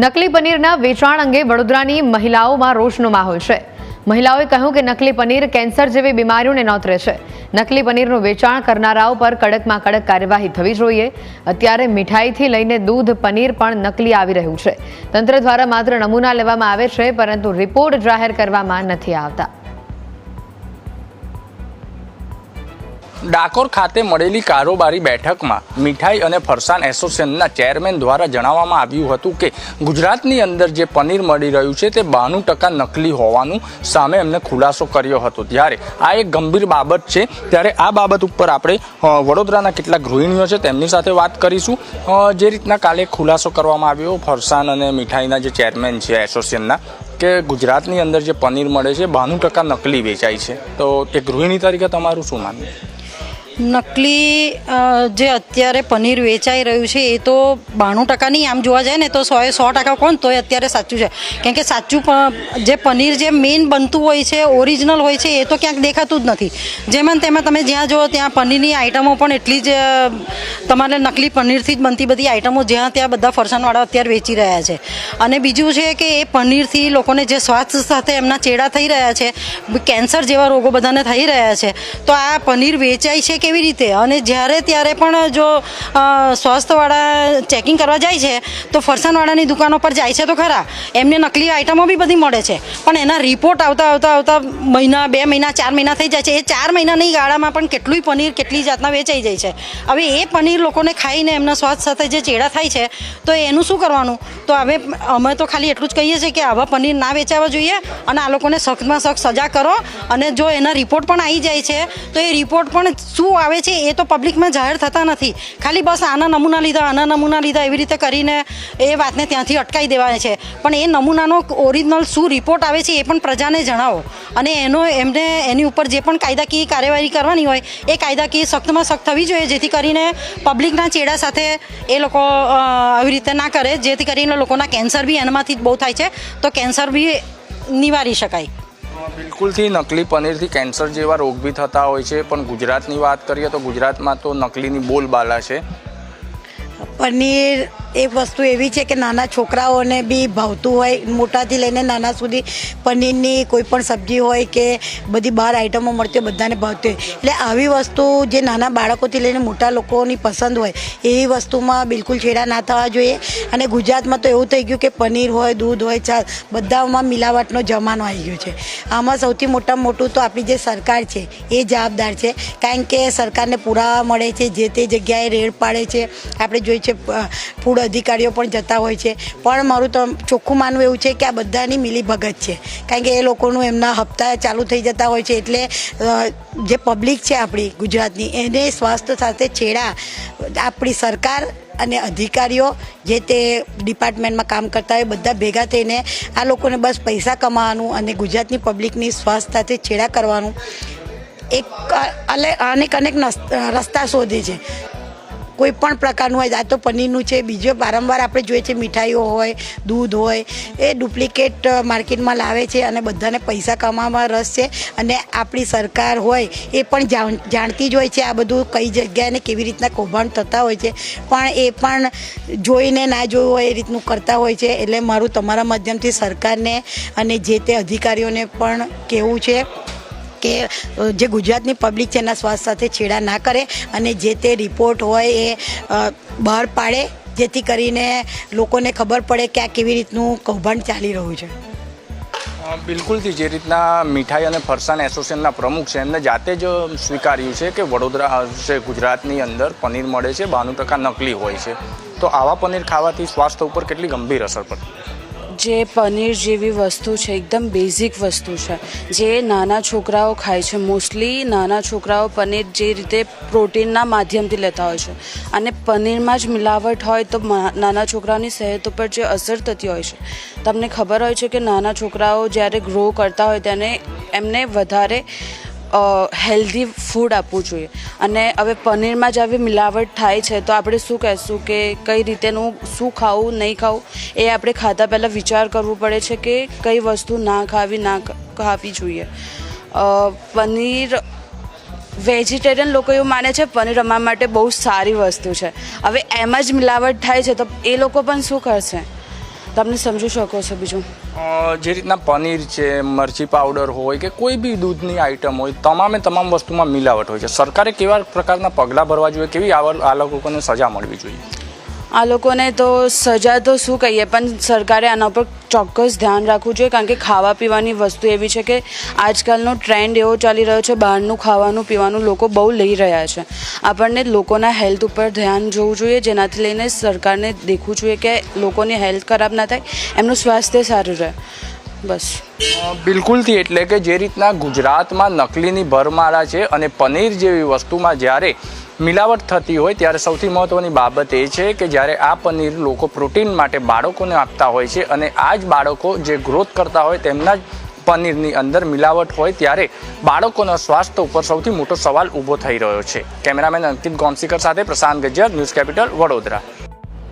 નકલી પનીરના વેચાણ અંગે વડોદરાની મહિલાઓમાં રોષનો માહોલ છે. મહિલાઓએ કહ્યું કે નકલી પનીર કેન્સર જેવી બીમારીઓને નોતરે છે. નકલી પનીરનું વેચાણ કરનારાઓ પર કડકમાં કડક કાર્યવાહી થવી જોઈએ. અત્યારે મીઠાઈથી લઈને દૂધ, પનીર પણ નકલી આવી રહ્યું છે. તંત્ર દ્વારા માત્ર નમૂના લેવામાં આવે છે, પરંતુ રિપોર્ટ જાહેર કરવામાં નથી આવતા. ડાકોર ખાતે મળેલી કારોબારી બેઠકમાં મીઠાઈ અને ફરસાણ એસોસિએશનના ચેરમેન દ્વારા જણાવવામાં આવ્યું હતું કે ગુજરાતની અંદર જે પનીર મળી રહ્યું છે તે બાણું ટકા નકલી હોવાનું સામે એમને ખુલાસો કર્યો હતો. ત્યારે આ એક ગંભીર બાબત છે, ત્યારે આ બાબત ઉપર આપણે વડોદરાના કેટલાક ગૃહિણીઓ છે તેમની સાથે વાત કરીશું. જે રીતના કાલે ખુલાસો કરવામાં આવ્યો, ફરસાણ અને મીઠાઈના જે ચેરમેન છે એસોસિએશનના, કે ગુજરાતની અંદર જે પનીર મળે છે, બાણું ટકા નકલી વેચાય છે. તો એક ગૃહિણી તરીકે તમારું શું માનવું? નકલી જે અત્યારે પનીર વેચાઈ રહ્યું છે, એ તો બાણું ટકા નહીં આમ જોવા જાય ને, તો સો એ સો ટકા કોણ? તોય અત્યારે સાચું છે. કેમ કે સાચું જે પનીર જે મેઇન બનતું હોય છે ઓરિજિનલ હોય છે, એ તો ક્યાંક દેખાતું જ નથી. જેમાં તેમાં તમે જ્યાં જુઓ, ત્યાં પનીરની આઈટમો પણ એટલી જ તમારે નકલી પનીરથી જ બનતી બધી આઈટમો જ્યાં ત્યાં બધા ફરસાણવાળા અત્યારે વેચી રહ્યા છે. અને બીજું છે કે એ પનીરથી લોકોને જે સ્વાસ્થ્ય સાથે એમના ચેડા થઈ રહ્યા છે, કેન્સર જેવા રોગો બધાને થઈ રહ્યા છે, તો આ પનીર વેચાય છે કેવી રીતે? અને જ્યારે ત્યારે પણ જો સ્વાસ્થ્યવાળા ચેકિંગ કરવા જાય છે, તો ફરસાણવાળાની દુકાનો પર જાય છે તો ખરા. એમને નકલી આઇટમો બી બધી મળે છે. પણ એના રિપોર્ટ આવતા આવતા આવતા મહિના, બે મહિના, ચાર મહિના થઈ જાય છે. એ ચાર મહિનાની ગાળામાં પણ કેટલુંય પનીર કેટલી જાતના વેચાઈ જાય છે. હવે એ પનીર લોકોને ખાઈને એમના સ્વાસ્થ્ય સાથે જે ચેડા થાય છે, તો એનું શું કરવાનું? તો હવે અમે તો ખાલી એટલું જ કહીએ છીએ કે આવા પનીર ના વેચાવા જોઈએ અને આ લોકોને સખ્તમાં સખ્ત સજા કરો અને જો એના રિપોર્ટ પણ આવી જાય છે, તો એ રિપોર્ટ પણ શું આવે છે, એ તો પબ્લિકમાં જાહેર થતા નથી. ખાલી બસ આના નમૂના લીધા, આના નમૂના લીધા, એવી રીતે કરીને એ વાતને ત્યાંથી અટકાવી દેવાય છે. પણ એ નમૂનાનો ઓરિજિનલ શું રિપોર્ટ આવે છે, એ પણ પ્રજાને જણાવો. અને એનો, એમને, એની ઉપર જે પણ કાયદાકીય કાર્યવાહી કરવાની હોય, એ કાયદાકીય સખ્તમાં સખ્ત થવી જોઈએ, જેથી કરીને પબ્લિકના ચેડા સાથે એ લોકો આવી રીતે ના કરે. જેથી કરીને લોકોના કેન્સર બી એનામાંથી જ બહુ થાય છે. તો કેન્સર બી નિવારી શકાય. બિલકુલથી નકલી પનીરથી કેન્સર જેવા રોગ બી થતા હોય છે. પણ ગુજરાતની વાત કરીએ તો ગુજરાતમાં તો નકલીની બોલબાલા છે. પનીર એક વસ્તુ એવી છે કે નાના છોકરાઓને બી ભાવતું હોય મોટાથી લઈને નાના સુધી પનીરની કોઈ પણ સબ્જી હોય કે બધી બહાર આઈટમો મળતી હોય બધાને ભાવતી હોય. એટલે આવી વસ્તુ જે નાના બાળકોથી લઈને મોટા લોકોની પસંદ હોય એવી વસ્તુમાં બિલકુલ છેડા ના થવા જોઈએ. અને ગુજરાતમાં તો એવું થઈ ગયું કે પનીર હોય દૂધ હોય ચા બધામાં મિલાવટનો જમાનો આવી ગયો છે. આમાં સૌથી મોટામાં મોટું તો આપણી જે સરકાર છે એ જવાબદાર છે. કારણ કે સરકારને પુરાવા મળે છે જે તે જગ્યાએ રેડ પાડે છે. આપણે જોઈએ છે અ, ફૂડ અધિકારીઓ પણ જતા હોય છે. પણ મારું તો ચોખ્ખું માનવું એવું છે કે આ બધાની મિલીભગત છે. કારણ કે એ લોકોનું એમના હપ્તા ચાલુ થઈ જતા હોય છે એટલે જે પબ્લિક છે આપણી ગુજરાતની, એને સ્વાસ્થ્ય સાથે છેડા આપણી સરકાર અને અધિકારીઓ જે તે ડિપાર્ટમેન્ટમાં કામ કરતા હોય, બધા ભેગા થઈને આ લોકોને બસ પૈસા કમાવાનું અને ગુજરાતની પબ્લિકની સ્વાસ્થ્ય સાથે છેડા કરવાનું, એક અનેક અનેક રસ્તા શોધે છે. કોઈ પણ પ્રકારનું હોય આ તો પનીરનું છે, બીજો વારંવાર આપણે જોઈએ છીએ મીઠાઈઓ હોય, દૂધ હોય, એ ડુપ્લિકેટ માર્કેટમાં લાવે છે અને બધાને પૈસા કમાવામાં રસ છે અને આપણી સરકાર હોય એ પણ જાણ- જાણતી જ હોય છે આ બધું કઈ જગ્યાએ ને કેવી રીતના કૌભાંડ થતા હોય છે. પણ એ પણ જોઈને ના જોયું હોય એ રીતનું કરતા હોય છે. એટલે મારું તમારા માધ્યમથી સરકારને અને જે તે અધિકારીઓને પણ કહેવું છે કે જે ગુજરાતની પબ્લિક છે એના સ્વાસ્થ્ય સાથે છેડા ના કરે અને જે તે રિપોર્ટ હોય એ બહાર પાડે, જેથી કરીને લોકોને ખબર પડે કે આ કેવી રીતનું કૌભાંડ ચાલી રહ્યું છે. બિલકુલથી જે રીતના મીઠાઈ અને ફરસાણ એસોસિએશનના પ્રમુખ છે, એમને જાતે જ સ્વીકાર્યું છે કે વડોદરા છે ગુજરાતની અંદર પનીર મળે છે, બાણું ટકા નકલી હોય છે. તો આવા પનીર ખાવાથી સ્વાસ્થ્ય ઉપર કેટલી ગંભીર અસર પડતી જે પનીર જેવી વસ્તુ છે, એકદમ બેઝિક વસ્તુ છે. જે નાના છોકરાઓ ખાય છે મોસ્ટલી નાના છોકરાઓ પનીર જે રીતે પ્રોટીનના માધ્યમથી લેતા હોય છે. અને પનીરમાં જ મિલાવટ હોય તો નાના છોકરાઓની સેહત ઉપર જે અસર થતી હોય છે. તમને ખબર હોય છે કે નાના છોકરાઓ જ્યારે ગ્રો કરતા હોય ત્યારે એમને વધારે હેલ્ધી ફૂડ આપવું જોઈએ. અને હવે પનીરમાં જ આવી મિલાવટ થાય છે, તો આપણે શું કહેશું કે કઈ રીતેનું, શું ખાવું, નહીં ખાવું, એ આપણે ખાતા પહેલાં વિચાર કરવું પડે છે કે કઈ વસ્તુ ના ખાવી ના ખાવી જોઈએ. પનીર, વેજીટેરિયન લોકો એવું માને છે, પનીર અમારા માટે બહુ સારી વસ્તુ છે. હવે એમ જ મિલાવટ થાય છે, તો એ લોકો પણ શું કરશે? તમે સમજી શકો છો બીજું? જે રીતના પનીર છે, મરચી પાવડર હોય કે કોઈ બી દૂધની આઇટમ હોય, તમામે તમામ વસ્તુમાં મિલાવટ હોય છે. સરકારે કેવા પ્રકારના પગલાં ભરવા જોઈએ? કેવી આ લોકોને સજા મળવી જોઈએ? આ લોકોને તો સજા તો શું કહીએ, પણ સરકારે આના પર ચોક્કસ ધ્યાન રાખવું જોઈએ, કારણ કે ખાવા પીવાની વસ્તુ એવી છે કે આજકાલનો ટ્રેન્ડ એવો ચાલી રહ્યો છે, બહારનું ખાવાનું પીવાનું લોકો બહુ લઈ રહ્યા છે. આપણને લોકોના હેલ્થ ઉપર ધ્યાન જોવું જોઈએ, જેનાથી લઈને સરકારને દેખવું જોઈએ કે લોકોની હેલ્થ ખરાબ ના થાય, એમનું સ્વાસ્થ્ય સારું રહે. બસ. બિલકુલથી એટલે કે જે રીતના ગુજરાતમાં નકલીની ભરમાળા છે અને પનીર જેવી વસ્તુમાં જ્યારે મિલાવટ થતી હોય ત્યારે સૌથી મહત્ત્વની બાબત એ છે કે જ્યારે આ પનીર લોકો પ્રોટીન માટે બાળકોને આપતા હોય છે અને આ જ બાળકો જે ગ્રોથ કરતા હોય તેમના જ પનીરની અંદર મિલાવટ હોય ત્યારે બાળકોના સ્વાસ્થ્ય ઉપર સૌથી મોટો સવાલ ઊભો થઈ રહ્યો છે. કેમેરામેન અંકિત ગોમસીકર સાથે પ્રશાંત ગજ્જર, ન્યૂઝ કેપિટલ વડોદરા.